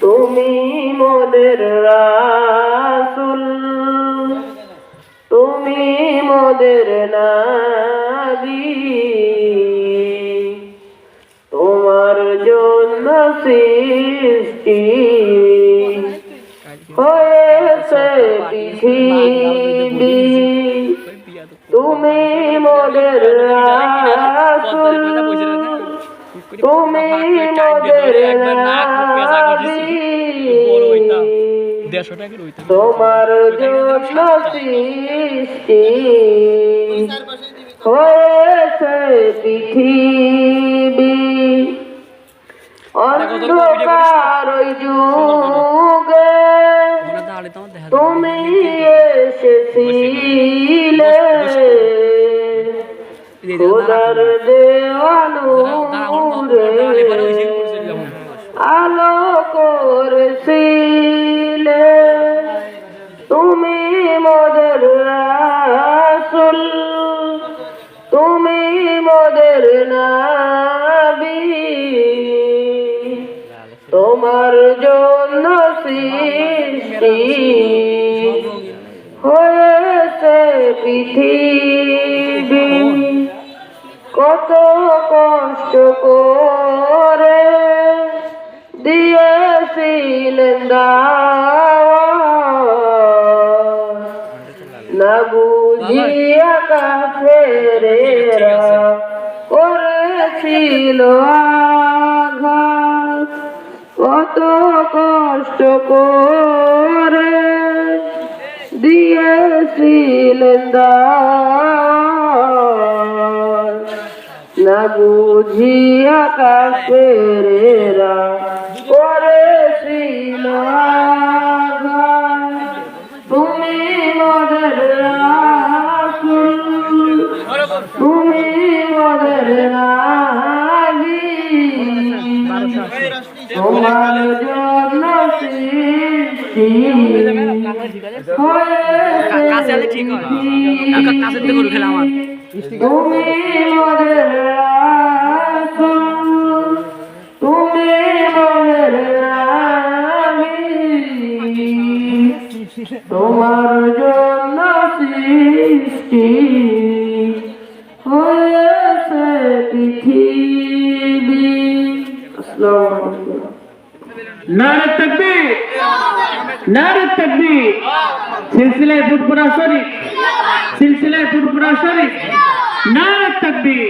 তুমি মোদের রাসুল। তুমি মোদের নাবি। তোমার জন্য সৃষ্টি হয়েছে পৃথিবী। তুমি মোদের রাসুল। তুমি তোমার জন্য সৃষ্টি হয়েছে পৃথিবী অন্ধকার ওই যুগে খোদার দেওয়ানুরে আলো করেছিলে। তুমি মোদের রাসুল। তুমি মোদের নাবি। তোমার জন্য সৃষ্টি হয়েছে পৃথিবী। কত কষ্ট করে দিয়েছিলেন। না বুঝিয়া কাফেরেরা করেছিল কত কষ্ট করে দিয়েছিলেন দাওয়াত। না বুঝিয়া কাফেরেরা করেছিল। তুমি মোদের রাসূল তুমি মোদের তোমার কাছে আলে ঠিক হয় কাছে নাবি তোমার জন্য পৃথিবী নারে তকবীর। নারে তকবীর। সিলসিলায় ফুটপুরা শরীফ। সিলসিলায় ফুটপুরা শরীফ। নারে তকবীর।